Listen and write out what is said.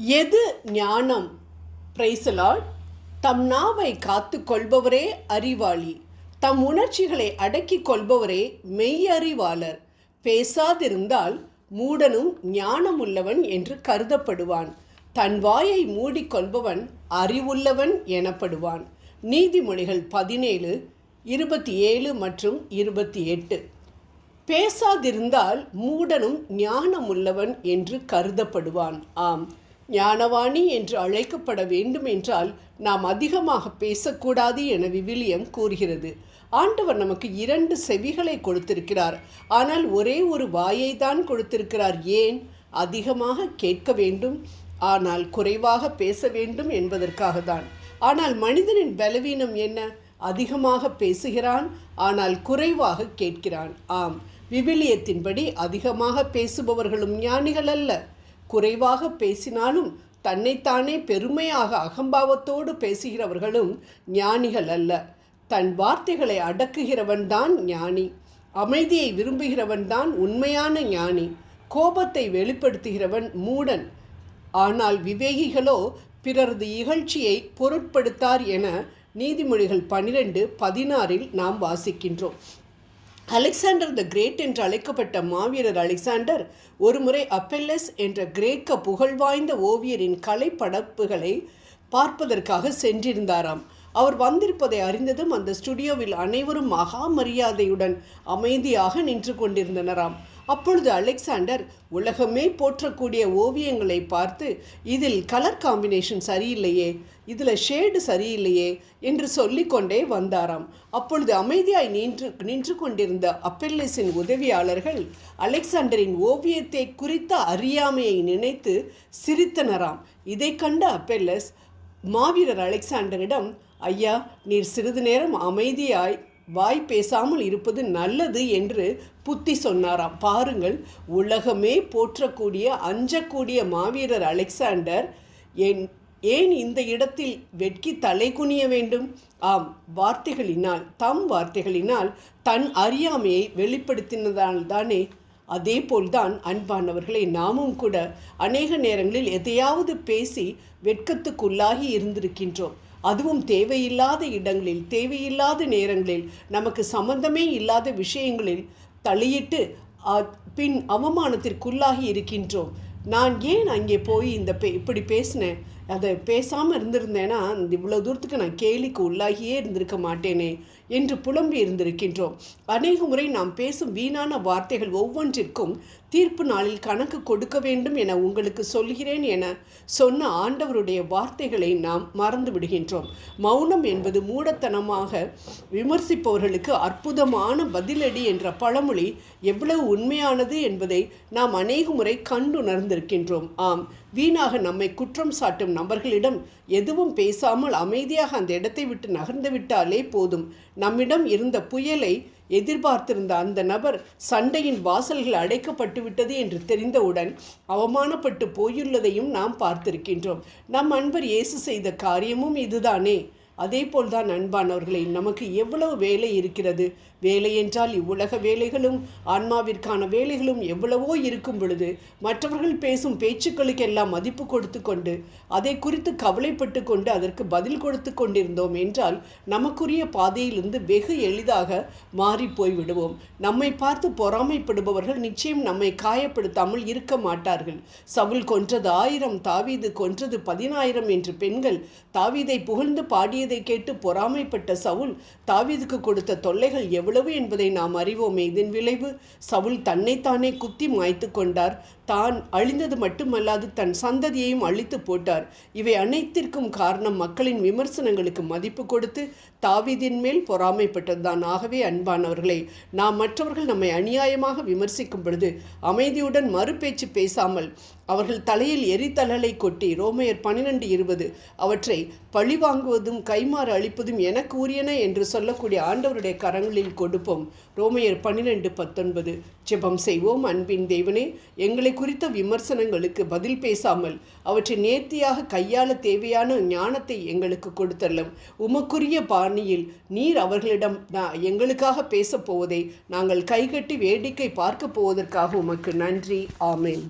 எது ஞானம்? பிரைசலாட் தம் நாவை காத்து கொள்பவரே அறிவாளி. தம் உணர்ச்சிகளை அடக்கிக் கொள்பவரே மெய்யறிவாளர். பேசாதிருந்தால் மூடனும் ஞானமுள்ளவன் என்று கருதப்படுவான். தன் வாயை மூடிக்கொள்பவன் அறிவுள்ளவன் எனப்படுவான். நீதிமொழிகள் பதினேழு இருபத்தி ஏழு மற்றும் இருபத்தி எட்டு. பேசாதிருந்தால் மூடனும் ஞானமுள்ளவன் என்று கருதப்படுவான். ஆம். ஞானவாணி என்று அழைக்கப்பட வேண்டும் என்றால் நாம் அதிகமாக பேசக்கூடாது என விவிலியம் கூறுகிறது. ஆண்டவர் நமக்கு இரண்டு செவிகளை கொடுத்திருக்கிறார். ஆனால் ஒரே ஒரு வாயை தான் கொடுத்திருக்கிறார். ஏன்? அதிகமாக கேட்க வேண்டும் ஆனால் குறைவாக பேச வேண்டும் என்பதற்காக தான் ஆனால் மனிதனின் பலவீனம் என்ன? அதிகமாக பேசுகிறான் ஆனால் குறைவாக கேட்கிறான். ஆம் விவிலியத்தின்படி அதிகமாக பேசுபவர்களும் ஞானிகள் அல்ல. குறைவாக பேசினாலும் தன்னைத்தானே பெருமையாக அகம்பாவத்தோடு பேசுகிறவர்களும் ஞானிகள் அல்ல. தன் வார்த்தைகளை அடக்குகிறவன்தான் ஞானி. அமைதியை விரும்புகிறவன்தான் உண்மையான ஞானி. கோபத்தை வெளிப்படுத்துகிறவன் மூடன். ஆனால் விவேகிகளோ பிறரது இகழ்ச்சியை பொருட்படுத்தார் என நீதிமொழிகள் பனிரெண்டு பதினாறில் நாம் வாசிக்கின்றோம். அலெக்சாண்டர் த கிரேட் என்று அழைக்கப்பட்ட மாவீரர் அலெக்சாண்டர் ஒருமுறை அப்பெல்லஸ் என்ற கிரேக்க புகழ்வாய்ந்த ஓவியரின் கலைப்படைப்புகளை பார்ப்பதற்காக சென்றிருந்தாராம். அவர் வந்திருப்பதை அறிந்ததும் அந்த ஸ்டுடியோவில் அனைவரும் மகா மரியாதையுடன் அமைதியாக நின்று கொண்டிருந்தனராம். அப்பொழுது அலெக்சாண்டர் உலகமே போற்றக்கூடிய ஓவியங்களை பார்த்து இதில் கலர் காம்பினேஷன் சரியில்லையே இதில் ஷேடு சரியில்லையே என்று சொல்லிக்கொண்டே வந்தாராம். அப்பொழுது அமைதியாய் நின்று நின்று கொண்டிருந்த அப்பெல்லிஸின் உதவியாளர்கள் அலெக்சாண்டரின் ஓவியத்தை குறித்த அறியாமையை நினைத்து சிரித்தனராம். இதை கண்ட அப்பெல்லஸ் மாவீரர் அலெக்சாண்டரிடம் ஐயா நீர் சிறிது நேரம் அமைதியாய் வாய் பேசாமல் இருப்பது நல்லது என்று புத்தி சொன்னாராம். பாருங்கள் உலகமே போற்றக்கூடிய அஞ்சக்கூடிய மாவீரர் அலெக்சாண்டர் என் ஏன் இந்த இடத்தில் வெட்கி தலை குனிய வேண்டும்? ஆம் வார்த்தைகளினால் தம் வார்த்தைகளினால் தன் அறியாமையை வெளிப்படுத்தினதால் தானே. அதே போல்தான் அன்பானவர்களை நாமும் கூட அநேக நேரங்களில் எதையாவது பேசி வெட்கத்துக்குள்ளாகி இருந்திருக்கின்றோம். அதுவும் தேவையில்லாத இடங்களில் தேவையில்லாத நேரங்களில் நமக்கு சம்பந்தமே இல்லாத விஷயங்களில் தலையிட்டு பின் அவமானத்திற்குள்ளாகி இருக்கின்றோம். நான் ஏன் அங்கே போய் இந்த பே இப்படி பேசினேன்? அதை பேசாமல் இருந்திருந்தேன்னா இவ்வளோ தூரத்துக்கு நான் கேலிக்கு உள்ளாகியே இருந்திருக்க மாட்டேனே என்று புலம்பி இருந்திருக்கின்றோம். அநேக முறை நாம் பேசும் வீணான வார்த்தைகள் ஒவ்வொன்றிற்கும் தீர்ப்பு நாளில் கணக்கு கொடுக்க வேண்டும் என உங்களுக்கு சொல்கிறேன் என சொன்ன ஆண்டவருடைய வார்த்தைகளை நாம் மறந்து விடுகின்றோம். மௌனம் என்பது மூடத்தனமாக விமர்சிப்பவர்களுக்கு அற்புதமான பதிலடி என்ற பழமொழி எவ்வளவு உண்மையானது என்பதை நாம் அநேக முறை கண்டுணர்ந்திருக்கின்றோம். ஆம் வீணாக நம்மை குற்றம் சாட்டும் நபர்களிடம் எதுவும் பேசாமல் அமைதியாக அந்த இடத்தை விட்டு நகர்ந்து விட்டாலே போதும். நம்மிடம் இருந்த புயலை எதிர்பார்த்திருந்த அந்த நபர் சண்டையின் வாசல்கள் அடைக்கப்பட்டு விட்டது என்று தெரிந்தவுடன் அவமானப்பட்டு போயுள்ளதையும் நாம் பார்த்திருக்கின்றோம். நம் அன்பர் இயேசு செய்த காரியமும் இதுதானே. அதே போல்தான் அன்பானவர்களை நமக்கு எவ்வளவு வேலை இருக்கிறது? வேலை என்றால் இவ்வுலக வேலைகளும் ஆன்மாவிற்கான வேலைகளும் எவ்வளவோ இருக்கும் பொழுது மற்றவர்கள் பேசும் பேச்சுக்களுக்கு எல்லாம் மதிப்பு கொடுத்து கொண்டு அதை குறித்து கவலைப்பட்டு கொண்டு அதற்கு பதில் கொடுத்து கொண்டிருந்தோம் என்றால் நமக்குரிய பாதையிலிருந்து வெகு எளிதாக மாறி போய்விடுவோம். நம்மை பார்த்து பொறாமைப்படுபவர்கள் நிச்சயம் நம்மை காயப்படுத்தாமல் இருக்க மாட்டார்கள். சவுல் கொன்றது ஆயிரம் தாவீது கொன்றது பதினாயிரம் என்று பெண்கள் தாவீதை புகழ்ந்து பாடியது கேட்டு பொறாமைப்பட்ட சவுல் தாவீதுக்கு கொடுத்த தொல்லைகள் எவ்வளவு என்பதை நாம் அறிவோமே. இதன் விளைவு சவுல் தன்னைத்தானே குத்தி மாய்த்து கொண்டார். தான் அழிந்தது மட்டுமல்லாது தன் சந்ததியையும் அழித்து போட்டார். இவை அனைத்திற்கும் காரணம் மக்களின் விமர்சனங்களுக்கு மதிப்பு கொடுத்து தாவீதின் மேல் பொறாமைப்பட்டதுதான். ஆகவே அன்பானவர்களே நாம் மற்றவர்கள் நம்மை அநியாயமாக விமர்சிக்கும் பொழுது அமைதியுடன் மறுபேச்சு பேசாமல் அவர்கள் தலையில் எரித்தலலை கொட்டி ரோமையர் பன்னிரெண்டு இருபது அவற்றை பழிவாங்குவதும் கை கைமாறு அளிப்பதும் எனக்கு உரியன என்று சொல்லக்கூடிய ஆண்டவருடைய கரங்களில் கொடுப்போம். ரோமையர் பன்னிரெண்டு பத்தொன்பது. ஜெபம் செய்வோம் அன்பின் தேவனே எங்களை குறித்த விமர்சனங்களுக்கு பதில் பேசாமல் அவற்றை நேர்த்தியாக கையாள தேவையான ஞானத்தை எங்களுக்கு கொடுத்தல்லும் உமக்குரிய பாணியில் நீர் அவர்களிடம் எங்களுக்காக பேசப்போவதை நாங்கள் கைகட்டி வேடிக்கை பார்க்க போவதற்காக உமக்கு நன்றி. ஆமேன்.